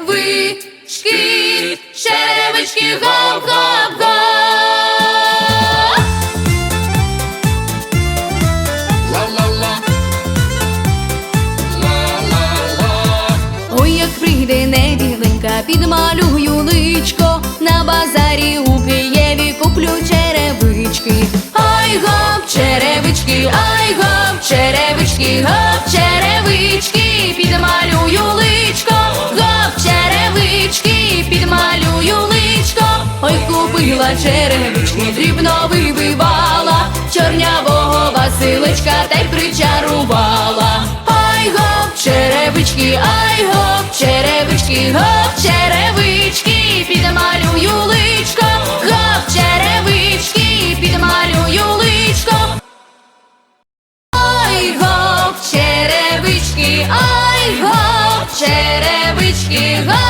Черевички, черевички, гоп-гоп-гоп. Ла-ла-ла. Ла-ла-ла. Ой, як прийде неділенька, підмалюю личко, Ой, черевички, дрібно вибивала, чорнявого Василечка та й причарувала. Ай гоп, черевички, ай гоп, черевички, гоп, черевички, підмалюю личко, гоп, черевички, підмалюю личко. Ай гоп, черевички, ай гоп, черевички, гоп.